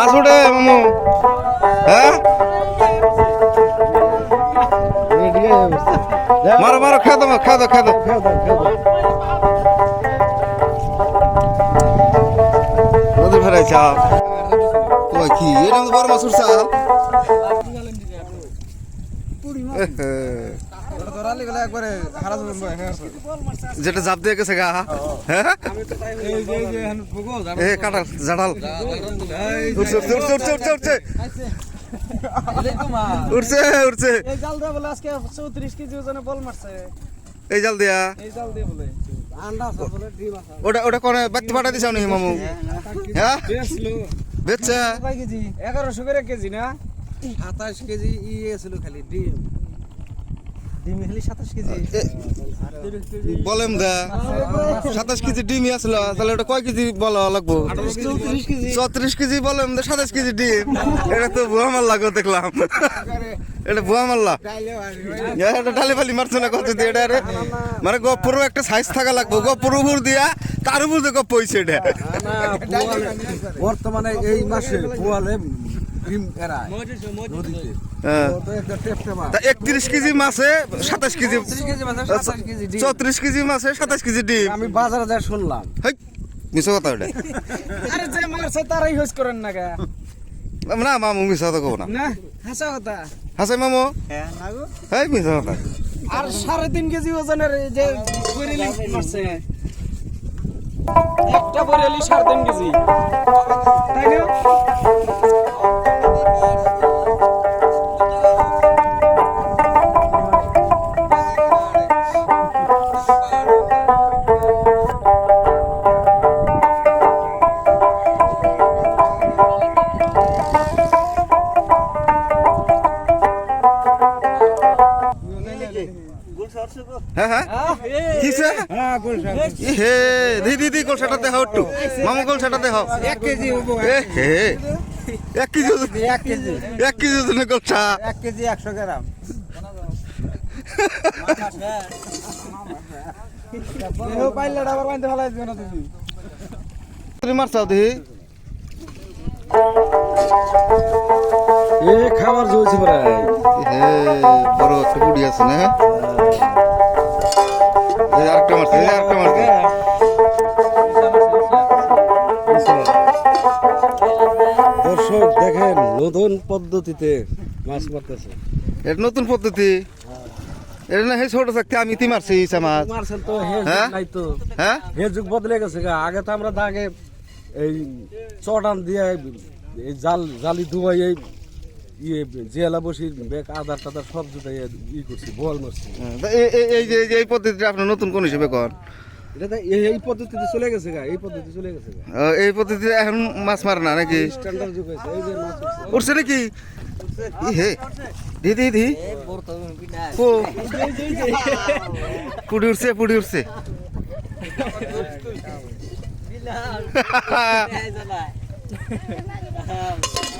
মাছ উঠে মামু হ্যাঁ? মারো মারো খাদো খাদো খাদো নদী ফেরাই চাপ। কি? এরকম বড় মাছ উঠছে যেটা জাপ দিয়ে গেছে গা হ্যাঁ? এ কাটাল উঠছে উঠছে উঠছে এই জাল চৌত্রিশ কেজি ওজনে বল মারছে এই জাল দিয়া? ওটা ওটা কোনে? বাচ্চা পাঠা দিছাও নি মামু? হ্যাঁ? বেচছে? এগারোশো করে কেজি না? সাতাশ কেজি ইয়ে ছিল খালি ডিম। ডিম খালি সাতাশ কেজি। বলেম দা। সাতাশ কেজি ডিমই আসলো তাহলে ওটা কয় কেজি বলা লাগবো? চৌত্রিশ কেজি। চৌত্রিশ দা সাতাশ কেজি ডিম। এটা তো ভুয়া মাল্লা গো দেখলাম। এটা ভুয়া মাল্লা। এ, এটা ডালি ফালি মারছে না কত দিয়ে? এটা মানে গপুরও একটা সাইজ থাকা লাগবো। গপুর উপর দিয়া তার উপর দিয়ে গপ হইছে এটা। বর্তমানে এই মাসে পোয়ালে হ্যাঁ। একত্রিশ কেজি মাছে সাতাশ কেজি। চৌত্রিশ কেজি মাছে সাতাশ কেজি ডিম। আমি বাজারে যা শুনলাম। হেই মিশো কথা ওটা। আরে যে মারছে তারাই হোস করেন না গা না মামু মিশা কথা কব না। না হাসা কথা। হাসাই মামু? হ্যাঁ কথা। আর সাড়ে তিন কেজি ওজনের যে বরেলি মারছে। একটা বরেলি সাড়ে তিন কেজি। তাই না? হ্যাঁ হ্যাঁ। কিসে হে দি দি দি গোলসাটা দেহ একটু। মামু গোলসাটা দেহ এক কেজি হে এক কেজি এক কেজি। এক কেজি ওজনের গোলসা। এক কেজি একশো গ্রাম। পাইলে আবার বাইন্ধে ফেলাই দিও না তুমি। মারছাও দেখি এ খাবার জ্বলছে প্রায়। হে বড় একটা বুড়ি আছে না? এই আরেকটা মারছে এই আরেকটা মারছে। দর্শক দেখেন নতুন পদ্ধতিতে মাছ মারতেছে। এটা নতুন পদ্ধতি? এটা না হে ছোট থাকতে আমি তি মারছি ইসা মাছ মারছেন তো হে হ্যাঁ? নাই তো। হ্যাঁ? হে যুগ বদলে গেছে আগে তো আমরা দাগে এই চটান দিয়ে এই জাল জালি ডুবাই এই ইয়ে জেলা বসি বেক আদার টাদার সব জুতাই ই করছি বল মারছি। এই- যে এই যে এই পদ্ধতিটা আপনার নতুন কোন হিসেবে কর এটা এই পদ্ধতিতে চলে গেছে গা এই পদ্ধতি চলে গেছে এই পদ্ধতিতে এখন মাছ মারে না নাকি? স্ট্যান্ডার্ড যুগ হয়েছে এই যে মাছ উঠছে। উঠছে নাকি? ই হে দি দি দি কো। পুড়ি উঠছে পুড়ি উঠছে।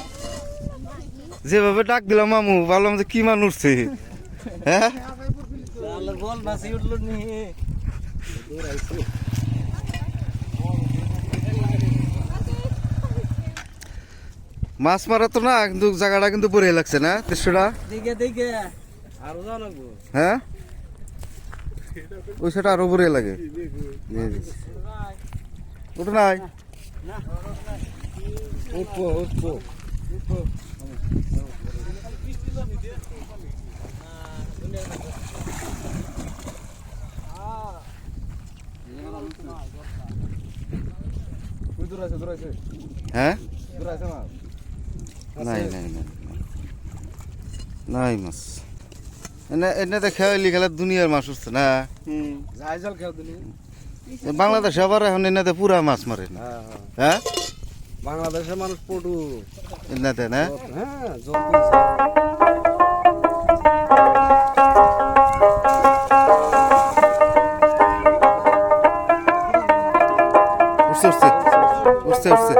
যেভাবে ডাক দিলাম মামু ভাবলাম যে কি মান উঠছে? হ্যাঁ? বল মাছি উঠল নি মাছ মারা তো না কিন্তু জায়গাটা কিন্তু পরে লাগছে না দৃশ্যটা? হ্যাঁ? ওই সেটা আরও পরে লাগে। ওটা নাই। উঠবো উঠবো। হ্যাঁ? নাই নাই নাই নাই। মাছ। এনে এনে দেখা হইলি গেলে দুনিয়ার মাছ উঠছে না। বাংলাদেশে আবার এখন এনাতে পুরা মাছ মারে না। হ্যাঁ হ্যাঁ। হ্যাঁ? বাংলাদেশের মানুষ পটু। এনাতে না? হ্যাঁ। উঠছে উঠছে উঠছে উঠছে।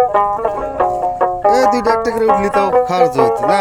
এ দুইটা একটা করে উঠলি তাও খাওয়ার হইতো না?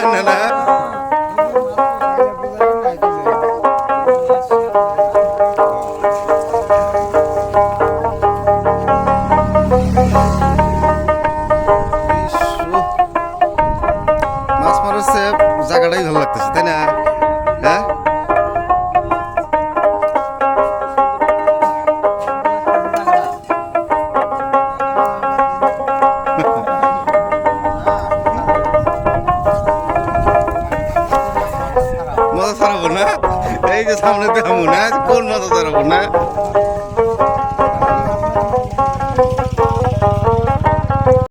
শোনায় না মজা ছাড়াবো না? এই যে সামনে দেখাবো না কোন মাথা ছাড়াবো না?